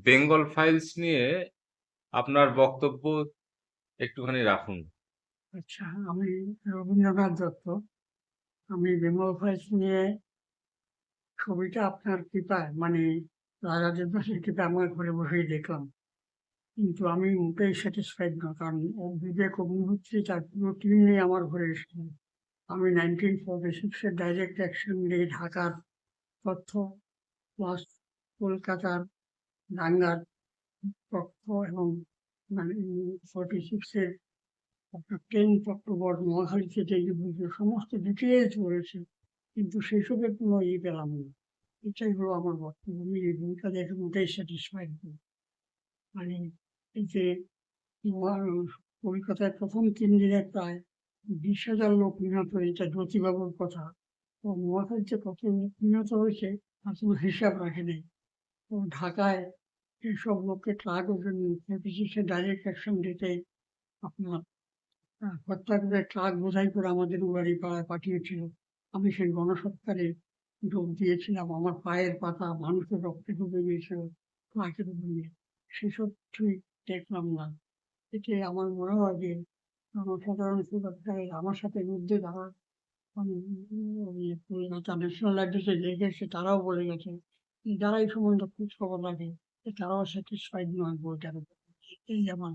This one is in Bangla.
বেঙ্গল ফাইলস নিয়ে আপনার বক্তব্য একটুখানি রাখুন। আচ্ছা, আমি রবীন্দ্রনাথ দত্ত। আমি বেঙ্গল ফাইলস নিয়ে ছবিটা আপনার কৃপায় মানে রাজা দেবদাসের কৃপায় আমার ঘরে বসেই দেখলাম। কিন্তু আমি মোটেই স্যাটিসফাইড না। কারণ বিবেক অগ্নিহোত্রী তার পুরো টিম নিয়ে আমার ঘরে এসেছিল। আমি 1946 সিক্সের ডাইরেক্ট অ্যাকশন নিয়ে ঢাকার তথ্য প্লাস কলকাতার দাঙ্গার তথ্য এবং 46 এর আপনার 10th অক্টোবর যে যুদ্ধ সমস্ত ডিটেলস রয়েছে। কিন্তু সেসবের কোনো ই পেলাম না। এটাই হলো আমার বক্তব্য। এই ভূমিকা দেখে মোটেই স্যাটিসফাইড। মানে যে কলকাতায় ১ম ৩ দিনে প্রায় ২০,০০০ লোক নিহত এটা জ্যোতিবাবুর কথা। তো নোয়াখালীতে কত লোক নিহত হয়েছে তার কোনো হিসাব রাখে নেই তো ঢাকায় এইসব লোককে ট্রাকের জন্য 46 ডাইরেক্ট অ্যাকশন দিতে আপনার হত্যা ট্রাক বোঝাই করে আমাদের উগাড়িপাড়ায় পাঠিয়েছিল। আমি সেই গণসৎকারে যোগ দিয়েছিলাম। আমার পায়ের পাতা মানুষের রক্তে ডুবে গিয়েছিল ট্রাকের উপরে। সেসব কিছুই দেখলাম না। এতে আমার মনে হয় যে জনসাধারণ সুরক্ষায় আমার সাথে যুদ্ধে যারা কলকাতা ন্যাশনাল লাইব্রেরিতে লিখেছে তারাও বলে গেছে। যারা এই সম্বন্ধে খোঁজ খবর রাখে তারাও স্যাটিসফাইড নয় বইটার। এই আমার।